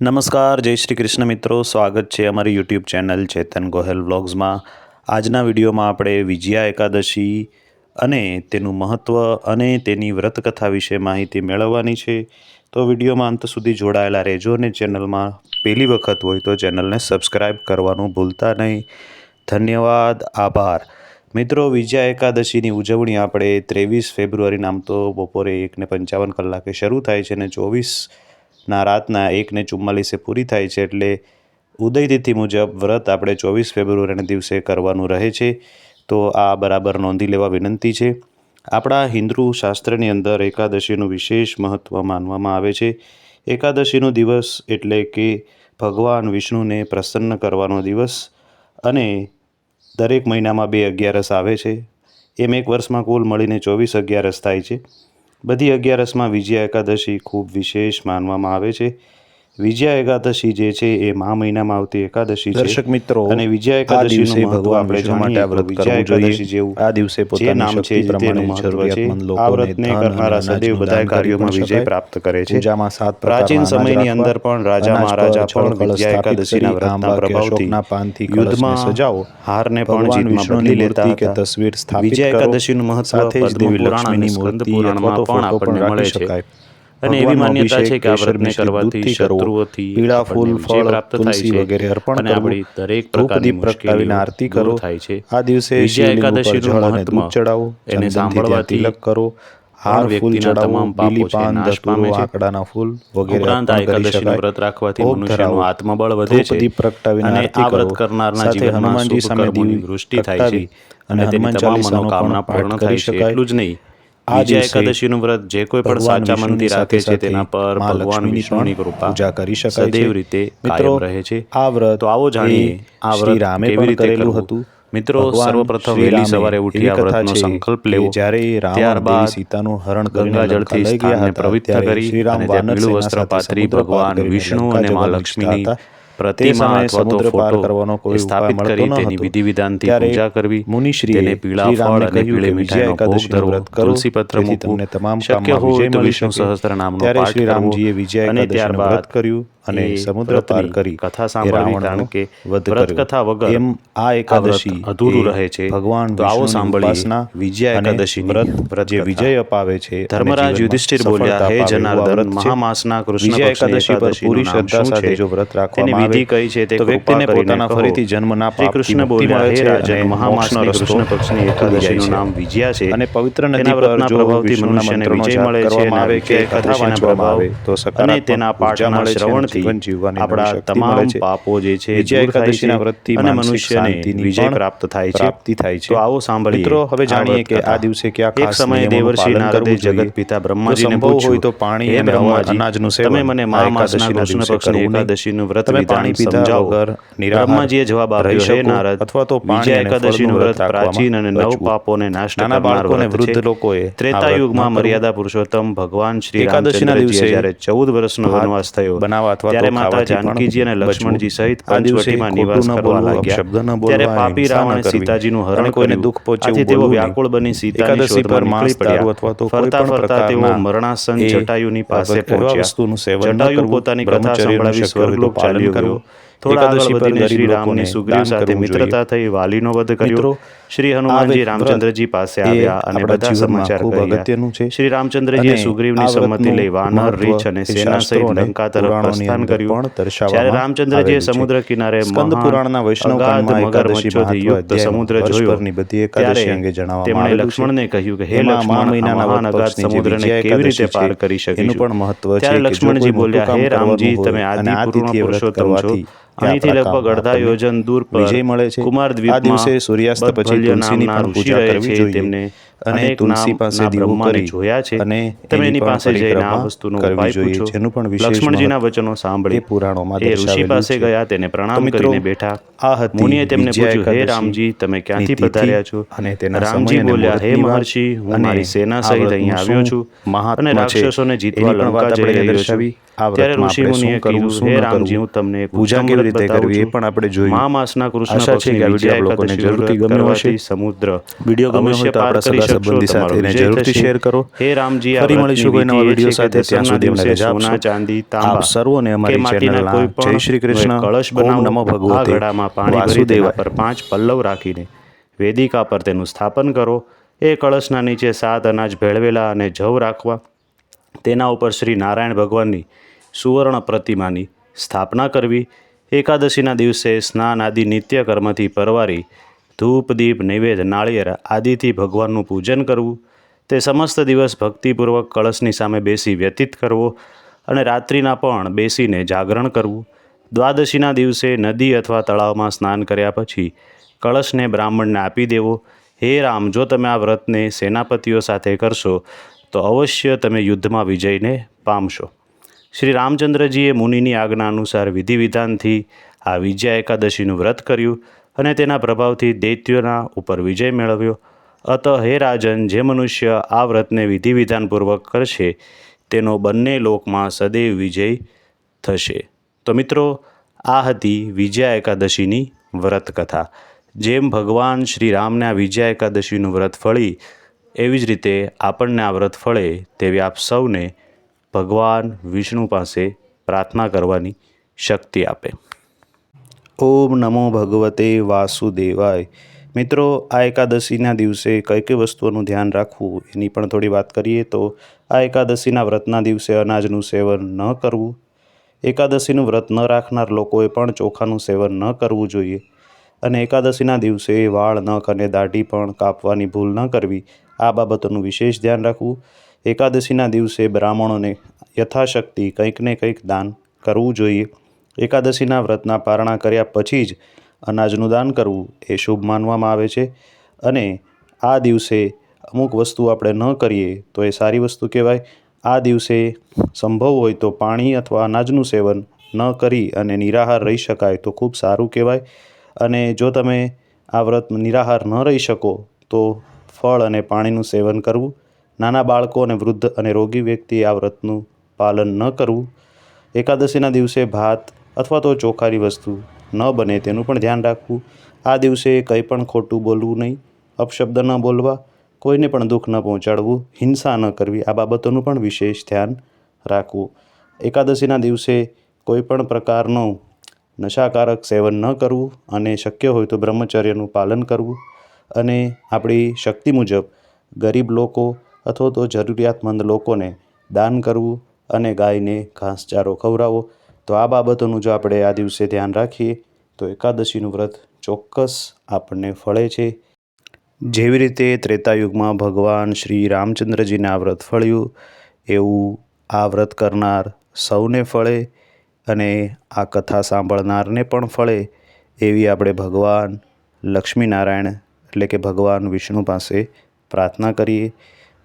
નમસ્કાર, જય શ્રી કૃષ્ણ મિત્રો. સ્વાગત છે અમારી યુટ્યુબ ચેનલ ચેતન ગોહેલ વ્લોગ્સમાં. આજના વિડીયોમાં આપણે વિજયા એકાદશી અને તેનું મહત્ત્વ અને તેની વ્રતકથા વિશે માહિતી મેળવવાની છે. તો વિડીયોમાં અંત સુધી જોડાયેલા રહેજો અને ચેનલમાં પહેલી વખત હોય તો ચેનલને સબસ્ક્રાઈબ કરવાનું ભૂલતા નહીં. ધન્યવાદ, આભાર. મિત્રો, વિજયા એકાદશીની ઉજવણી આપણે ત્રેવીસ ફેબ્રુઆરી નામ તો બપોરે એકને પંચાવન કલાકે શરૂ થાય છે અને ચોવીસના રાતના એકને ચુમ્માલીસે પૂરી થાય છે એટલે ઉદયતિથિ મુજબ વ્રત આપણે ચોવીસ ફેબ્રુઆરીના દિવસે કરવાનું રહે છે. તો આ બરાબર નોંધી લેવા વિનંતી છે. આપણા હિન્દુ શાસ્ત્રની અંદર એકાદશીનું વિશેષ મહત્ત્વ માનવામાં આવે છે. એકાદશીનો દિવસ એટલે કે ભગવાન વિષ્ણુને પ્રસન્ન કરવાનો દિવસ અને દરેક મહિનામાં બે અગિયારસ આવે છે. એમ એક વર્ષમાં કુલ મળીને ચોવીસ અગિયારસ થાય છે. બધી અગિયારસમાં વિજયા એકાદશી ખૂબ વિશેષ માનવામાં આવે છે. વિજયા એકાદશી જે છે એ મહા મહિનામાં આવતી એકાદશી છે. દર્શક મિત્રો, અને વિજયા એકાદશી મહત્વ આપણે માટે વ્રત વિજયા કરવું જોઈએ. એકાદશી જેવું આ દિવસે જે પોતાની નામ છે તેનું મહત્વ છે. આ વ્રતને કરનારા સદૈવ બધા કાર્યોમાં વિજય પ્રાપ્ત કરે છે. પૂજામાં સાત પ્રાચીન સમયની અંદર પણ રાજા મહારાજા પણ વિજયા એકાદશીના વ્રતના પ્રભાવથી યુદ્ધમાં સજાવો. હારને પણ જીતમાં બદલી લેતા કે તસવીર સ્થાપિત વિજય એકાદશી એકાદશીનું મહત્વ સાથે જ દેવી લક્ષ્મીની મૂર્તિ પુરાણમાં પણ આપણને પણ મળે છે. શકાય. અને એવી માન્યતા છે કે આ વ્રતને કરવાથી શત્રુઓથી પીળા ફૂલ, ફળ, પ્રાપ્ત થાય તુલસી છે વગેરે અર્પણ અને કરવું. દરેક પ્રકારની પ્રગટાવીને આરતી કરો. થાય છે આ દિવસે વિજય એકાદશીનું દૂધ ચડાવો. એને સાંભળવાથી તિલક કરો. હાર વ્યક્તિના તમામ પાપો છે પાન, નાશ પામે છે. આકડાના ફૂલ વગેરે ઉપરાંત આ એકાદશીનું વ્રત રાખવાથી મનુષ્યનું આત્મબળ વધે છે અને આ વ્રત કરનારના જીવનમાં શુભ કર્મોની વૃષ્ટિ થાય છે અને અને તેની તમામ મનોકામના પૂર્ણ થાય છે એટલું જ નહીં દિવસે એકાદશીનું વ્રત જે કોઈ પણ સાચા મનથી રાખે છે તેના પર ભગવાન વિષ્ણુની કૃપા પૂજા કરી શકાય સદૈવ રીતે મિત્રો, કાયમ રહે છે. આ વ્રત તો આવો જાણીએ આ વ્રત રામે કેવી રીતે કરેલું હતું. મિત્રો સર્વપ્રથમ વહેલી સવારે ઉઠી આ વ્રતનો સંકલ્પ લેવો. જ્યારે ત્યારબાદ સીતાનું હરણ કરીને જળથી લઈ ગયા સ્થાનને પવિત્ર કરી અને ત્યાં વાનર પીળું વસ્ત્ર પાથરી ભગવાન વિષ્ણુ અને મા લક્ષ્મીની પ્રતિમા અથવા તો ફોટો કરવાનો કોઈ એ સ્થાપિત કરી તેની વિધિ વિધાનથી ત્યારે પૂજા કરવી મુનિશ્રી તેને પીળા ફળ અને પીળી મીઠાઈનો ભોગ ધરવો. મૂકવું શક્ય હોય તો વિષ્ણુ સહસ્ત્ર ત્યારે પાઠ શ્રી કરવો રામજીએ વિજય અને ત્યારબાદ કર્યું. અને સમુદ્ર પાર કરી કથા સાંભળવી કારણ કે વ્રત કથા વગર એમ આ એકાદશી અધૂરું રહે છે. ભગવાન તો આવો સાંભળીએ વિજયા અને વ્રત જે વિજય અપાવે છે ધર્મરાજ યુધિષ્ઠિર બોલ્યા હે જનાર્દન મહામાસના કૃષ્ણ વિજય એકાદશી પર પૂરી શ્રદ્ધા સાથે જો વ્રત રાખવામાં આવે વિધિ કઈ છે? તે વ્યક્તિને પોતાના ફરીથી જન્મ ના પાપ કૃષ્ણ બોલ્યા હે રાજન અને કૃષ્ણ પક્ષની એકાદશીનું નામ વિજયા છે. અને પવિત્ર નદી પર જો પ્રભાવથી મનુષ્યને વિજય મળે છે અને આવે કે કથા વાંચવામાં આવે તો સકારાત્મક તેના પાઠના મળે આપણા તમામ પાપો જે છે વિજય એકાદશીના વ્રતથી અને મનુષ્યને વિજય પ્રાપ્ત થાય છે. પ્રાપ્તિ થાય છે. તો આવો સાંભળીએ મિત્રો, હવે જાણીએ કે આ દિવસે ક્યાં એક સમયે દેવર્ષિ નારદે જગત પિતા બ્રહ્માજીને પૂછ્યું, તો પાણી અને અનાજનું સેવન તમે મને મા માસના કૃષ્ણ પક્ષની. એકાદશીનું વ્રત વિધાન સમજાવો. બ્રહ્માજીએ જવાબ આપ્યો હે નારદ અથવા તો વિજય એકાદશીનું વ્રત પ્રાચીન અને નવ પાપોને નાશ કરનાર વૃદ્ધ લોકો લોકોએ ત્રેતા વ્રત મર્યાદા પુરુષોત્તમ ભગવાન શ્રી એકાદશીના ના દિવસે જ્યારે ચૌદ વર્ષનો નો વનવાસ થયો બનાવવા તો ત્યારે માતા જાનકીજી અને લક્ષ્મણજી સહિત પંચવટીમાં નિવાસ કરવા લાગ્યા. ત્યારે પાપી રામ અને રાવણે સીતાજીનું હરણ કોઈને દુઃખ પહોંચે આથી તેઓ વ્યાકુળ બની સીતાની શોધમાં નીકળી દારૂ અથવા તો ફરતા ફરતા તેઓ મરણાસન જટાયુની પાસે પહોંચ્યા. જટાયુ પોતાની કથા સંભળાવી સ્વર્ગલોક ચાલ્યો ગયો. થોડા આગળ વધીને શ્રી રામની સુગ્રીવ સાથે મિત્રતા થઈ વાલીનો વધ કર્યો. શ્રી હનુમાનજી રામચંદ્રજી પાસે આવ્યા અને બધા સમાચાર ખૂબ અગત્યનું છે. શ્રી રામચંદ્રજીએ સુગ્રીવની સંમતિ લઈ વાનર રીછ અને સેના સહિત લંકા તરફ પ્રસ્થાન કર્યું. જ્યારે રામચંદ્રજીએ સમુદ્ર કિનારે સ્કંદ પુરાણના વૈષ્ણવ મગરમચ્છોથી યુક્ત સમુદ્ર જોયો. ત્યારે તેમણે લક્ષ્મણને કહ્યું કે હે લક્ષ્મણ મહાન અગાધ સમુદ્રને કેવી રીતે પાર કરી શકીશું? એનું પણ મહત્વ છે ત્યારે લક્ષ્મણજી બોલ્યા હે રામજી તમે આદિ પૂર્ણ પુરુષોત્તમ છો અહીંથી લગભગ અડધા યોજન દૂર પર વિજય મળે છે. કુમાર આ દિવસે સૂર્યાસ્ત પછી તુલસીની પણ પૂજા કરવી જોઈએ. અને તુલસી પાસે દીવો કરી જોયા છે. અને તમે એની પાસે જઈને આ વસ્તુનો ઉપાય પૂછો. જેનું પણ વિશેષ લક્ષ્મણજીના વચનો સાંભળી. પુરાણોમાં એ ઋષિ પાસે ગયા તેને પ્રણામ કરીને બેઠા. આ હતી મુનિએ તેમને પૂછ્યું હે રામજી તમે ક્યાંથી પધાર્યા છો? અને તેના રામજી બોલ્યા હે મહર્ષિ હું મારી સેના સહિત અહીં અહીંયા આવ્યો છું. અને રાક્ષસોને જીતવા લંકા જઈ રહ્યો છું. ત્યારે ઋષિ કરવું કીધું હે રામજી હું તમને પૂજા કેવી રીતે કરવી એ પણ આપણે જોયું. મા માસના કૃષ્ણ છે કે આપ લોકોને જરૂરથી ગમ્યો હશે. સમુદ્ર વિડિયો ગમ્યો હોય તો આપણા સગા સંબંધી સાથે જરૂરથી શેર કરો. હે રામજી ફરી મળીશું કોઈ નવા વીડિયો સાથે. ત્યાં સુધી અમને રજા આપશો. ચાંદી, તાંબા. આપ સર્વોને અમારી ચેનલના જય શ્રી કૃષ્ણ, કળશ બનાવ. નમો ભગવતે, પાણી ભરી દેવા પર પાંચ પલ્લવ રાખીને વેદિકા પર તેનું સ્થાપન કરો. એ કળશના નીચે સાત અનાજ ભેળવેલા અને જવ રાખવા. તેના ઉપર શ્રી નારાયણ ભગવાનની સુવર્ણ પ્રતિમાની સ્થાપના કરવી, એકાદશીના દિવસે સ્નાન આદિ નિત્ય કર્મથી પરવારી, ધૂપ, દીપ, નૈવેદ્ય, નાળિયેર આદિથી ભગવાનનું પૂજન કરવું, તે સમસ્ત દિવસ ભક્તિપૂર્વક કળશની સામે બેસી વ્યતીત કરવો અને રાત્રિના પણ બેસીને જાગરણ કરવું. દ્વાદશીના દિવસે નદી અથવા તળાવમાં સ્નાન કર્યા પછી કળશને બ્રાહ્મણને આપી દેવો. હે રામ, જો તમે આ વ્રતને સેનાપતિઓ સાથે કરશો તો અવશ્ય તમે યુદ્ધમાં વિજયને પામશો. શ્રી રામચંદ્રજીએ મુનિની આજ્ઞા અનુસાર વિધિ વિધાનથી આ વિજયા એકાદશીનું વ્રત કર્યું અને તેના પ્રભાવથી દૈત્યોના ઉપર વિજય મેળવ્યો. અત હે રાજન, જે મનુષ્ય આ વ્રતને વિધિ વિધાનપૂર્વક કરશે, તેનો બંને લોકમાં સદૈવ વિજય થશે. તો મિત્રો, આ હતી વિજયા એકાદશીની વ્રત કથા જેમ ભગવાન શ્રી રામને આ વિજયા એકાદશીનું વ્રત ફળી એવી જ રીતે આપણને આ વ્રત ફળે તેવી આપ સૌને ભગવાન વિષ્ણુ પાસે પ્રાર્થના કરવાની શક્તિ આપે. ઓમ નમો ભગવતે વાસુદેવાય. મિત્રો, આ એકાદશીના દિવસે કઈ કઈ વસ્તુઓનું ધ્યાન રાખવું એની પણ થોડી વાત કરીએ તો આ એકાદશીના વ્રતના દિવસે અનાજનું સેવન ન કરવું. એકાદશીનું વ્રત ન રાખનાર લોકોએ પણ ચોખાનું સેવન ન કરવું જોઈએ. અને એકાદશીના દિવસે વાળ, નખ અને દાઢી પણ કાપવાની ભૂલ ન કરવી. આ બાબતોનું વિશેષ ધ્યાન રાખવું. એકાદશીના દિવસે બ્રાહ્મણોને યથાશક્તિ કંઈક ને કંઈક દાન કરવું જોઈએ. એકાદશીના વ્રતના પારણા કર્યા પછી જ અનાજનું દાન કરવું એ શુભ માનવામાં આવે છે. અને આ દિવસે અમુક વસ્તુ આપણે ન કરીએ તો એ સારી વસ્તુ કહેવાય. આ દિવસે સંભવ હોય તો પાણી અથવા અનાજનું સેવન ન કરી અને નિરાહાર રહી શકાય તો ખૂબ સારું કહેવાય. અને જો તમે આ વ્રત નિરાહાર ન રહી શકો તો ફળ અને પાણીનું સેવન કરવું, નાના બાળકો અને વૃદ્ધ અને રોગી વ્યક્તિએ આ વ્રતનું પાલન ન કરવું, એકાદશીના દિવસે ભાત અથવા તો ચોખારી વસ્તુ ન બને તેનું પણ ધ્યાન રાખવું, આ દિવસે કંઈ પણ ખોટું બોલવું નહીં, અપશબ્દ ન બોલવા, કોઈને પણ દુઃખ ન પહોંચાડવું, હિંસા ન કરવી, આ બાબતોનું પણ વિશેષ ધ્યાન રાખવું. એકાદશીના દિવસે કોઈ પણ પ્રકારનું નશાકારક સેવન ન કરવું અને શક્ય હોય તો બ્રહ્મચર્યનું પાલન કરવું અને આપણી શક્તિ મુજબ ગરીબ લોકો અથવા તો જરૂરિયાતમંદ લોકોને દાન કરવું અને ગાયને ઘાસચારો ખવડાવવો. તો આ બાબતોનું જો આપણે આ દિવસે ધ્યાન રાખીએ, તો એકાદશીનું વ્રત ચોક્કસ આપણને ફળે છે. જેવી રીતે ત્રેતાયુગમાં ભગવાન શ્રી રામચંદ્રજીને આ વ્રત ફળ્યું, એવું આ વ્રત કરનાર સૌને ફળે અને આ કથા સાંભળનારને પણ ફળે, એવી આપણે ભગવાન લક્ષ્મીનારાયણ એટલે કે ભગવાન વિષ્ણુ પાસે પ્રાર્થના કરીએ.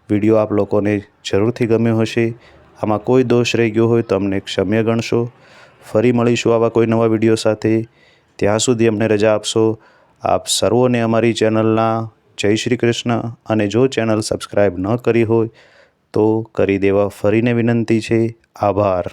વીડિયો આપ લોકોને જરૂરથી ગમ્યો હશે. આમાં કોઈ દોષ રહી ગયો હોય તો અમને ક્ષમ્ય ગણશો. ફરી મળીશું આવા કોઈ નવા વીડિયો સાથે. ત્યાં સુધી અમને રજા આપશો. આપ સર્વોને અમારી ચેનલના જય શ્રી કૃષ્ણ અને જો ચેનલ સબસ્ક્રાઈબ ન કરી હોય તો કરી દેવા ફરીને વિનંતી છે. આભાર.